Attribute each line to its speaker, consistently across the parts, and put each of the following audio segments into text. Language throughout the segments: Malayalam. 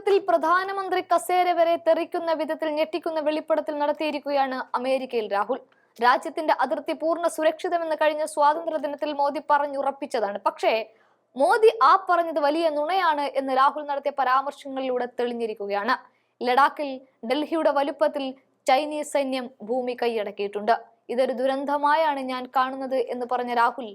Speaker 1: ചരിത്രത്തിൽ പ്രധാനമന്ത്രി കസേര വരെ തെറിക്കുന്ന വിധത്തിൽ ഞെട്ടിക്കുന്ന വെളിപ്പെടുത്തൽ നടത്തിയിരിക്കുകയാണ് അമേരിക്കയിൽ രാഹുൽ. രാജ്യത്തിന്റെ അതിർത്തി പൂർണ സുരക്ഷിതമെന്ന് കഴിഞ്ഞ സ്വാതന്ത്ര്യ ദിനത്തിൽ മോദി പറഞ്ഞുറപ്പിച്ചതാണ്. പക്ഷേ മോദി ആ പറഞ്ഞത് വലിയ നുണയാണ് എന്ന് രാഹുൽ നടത്തിയ പരാമർശങ്ങളിലൂടെ തെളിഞ്ഞിരിക്കുകയാണ്. ലഡാക്കിൽ ഡൽഹിയുടെ വലുപ്പത്തിൽ ചൈനീസ് സൈന്യം ഭൂമി കൈയടക്കിയിട്ടുണ്ട്. ഇതൊരു ദുരന്തമായാണ് ഞാൻ കാണുന്നത് എന്ന് പറഞ്ഞ രാഹുൽ.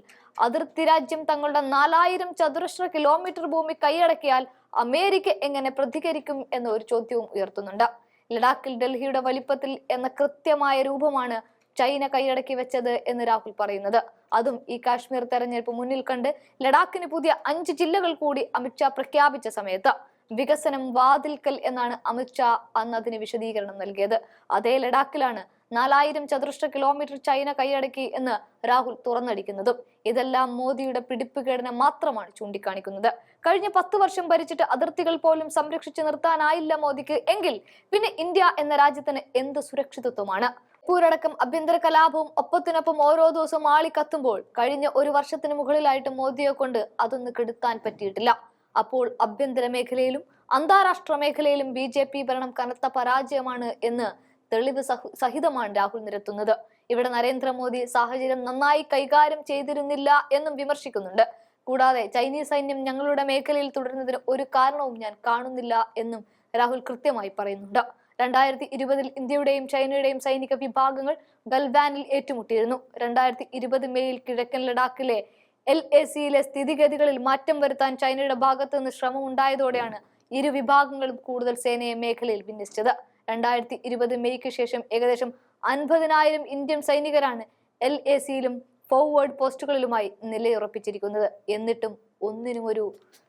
Speaker 1: അതിർത്തി രാജ്യം തങ്ങളുടെ നാലായിരം ചതുരശ്ര കിലോമീറ്റർ ഭൂമി കൈയടക്കിയാൽ അമേരിക്ക എങ്ങനെ പ്രതികരിക്കും എന്ന ഒരു ചോദ്യവും ഉയർത്തുന്നുണ്ട്. ലഡാക്കിൽ ഡൽഹിയുടെ വലിപ്പത്തിൽ എന്ന കൃത്യമായ രൂപമാണ് ചൈന കൈയടക്കി വെച്ചത് എന്ന് രാഹുൽ പറയുന്നത്. അതും ഈ കാശ്മീർ തെരഞ്ഞെടുപ്പ് മുന്നിൽ കണ്ട് ലഡാക്കിന് പുതിയ അഞ്ച് ജില്ലകൾ കൂടി അമിത്ഷാ പ്രഖ്യാപിച്ച സമയത്ത്. വികസനം വാതിൽക്കൽ എന്നാണ് അമിത്ഷാ അന്ന് അതിന് വിശദീകരണം നൽകിയത്. അതേ ലഡാക്കിലാണ് നാലായിരം ചതുരശ്ര കിലോമീറ്റർ ചൈന കൈയടക്കി എന്ന് രാഹുൽ തുറന്നടിക്കുന്നതും. ഇതെല്ലാം മോദിയുടെ പിടിപ്പുകേടിനെ മാത്രമാണ് ചൂണ്ടിക്കാണിക്കുന്നത്. കഴിഞ്ഞ പത്ത് വർഷം ഭരിച്ചിട്ട് അതിർത്തികൾ പോലും സംരക്ഷിച്ചു നിർത്താനായില്ല മോദിക്ക് എങ്കിൽ പിന്നെ ഇന്ത്യ എന്ന രാജ്യത്തിന് എന്ത് സുരക്ഷിതത്വമാണ്? പൂരടക്കം ആഭ്യന്തര കലാപവും ഒപ്പത്തിനൊപ്പം ഓരോ ദിവസവും ആളിക്കത്തുമ്പോൾ കഴിഞ്ഞ ഒരു വർഷത്തിന് മുകളിലായിട്ട് മോദിയെ കൊണ്ട് അതൊന്ന് കെടുത്താൻ പറ്റിയിട്ടില്ല. അപ്പോൾ ആഭ്യന്തര മേഖലയിലും അന്താരാഷ്ട്ര മേഖലയിലും ബി ജെ പി ഭരണം കനത്ത പരാജയമാണ് എന്ന് തെളിവ് സഹ- സഹിതമാണ് രാഹുൽ നിരത്തുന്നത്. ഇവിടെ നരേന്ദ്രമോദി സാഹചര്യം നന്നായി കൈകാര്യം ചെയ്തിരുന്നില്ല എന്നും വിമർശിക്കുന്നുണ്ട്. കൂടാതെ ചൈനീസ് സൈന്യം ഞങ്ങളുടെ മേഖലയിൽ തുടരുന്നതിന് ഒരു കാരണവും ഞാൻ കാണുന്നില്ല എന്നും രാഹുൽ കൃത്യമായി പറയുന്നുണ്ട്. രണ്ടായിരത്തി ഇരുപതിൽ ഇന്ത്യയുടെയും ചൈനയുടെയും സൈനിക വിഭാഗങ്ങൾ ഗൽവാനിൽ ഏറ്റുമുട്ടിയിരുന്നു. രണ്ടായിരത്തി ഇരുപത് മെയ്യിൽ കിഴക്കൻ ലഡാക്കിലെ എൽ എ സിയിലെ സ്ഥിതിഗതികളിൽ മാറ്റം വരുത്താൻ ചൈനയുടെ ഭാഗത്തു നിന്ന് ശ്രമം ഉണ്ടായതോടെയാണ് ഇരു വിഭാഗങ്ങളും കൂടുതൽ സേനയെ മേഖലയിൽ വിന്യസിച്ചത്. രണ്ടായിരത്തി ഇരുപത് മെയ്ക്ക് ശേഷം ഏകദേശം അൻപതിനായിരം ഇന്ത്യൻ സൈനികരാണ് എൽ എ സിയിലും ഫോർവേഡ് പോസ്റ്റുകളിലുമായി നിലയുറപ്പിച്ചിരിക്കുന്നത്. എന്നിട്ടും ഒന്നിനും ഒരു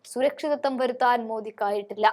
Speaker 1: സുരക്ഷിതത്വം വരുത്താൻ മോദിക്കായിട്ടില്ല.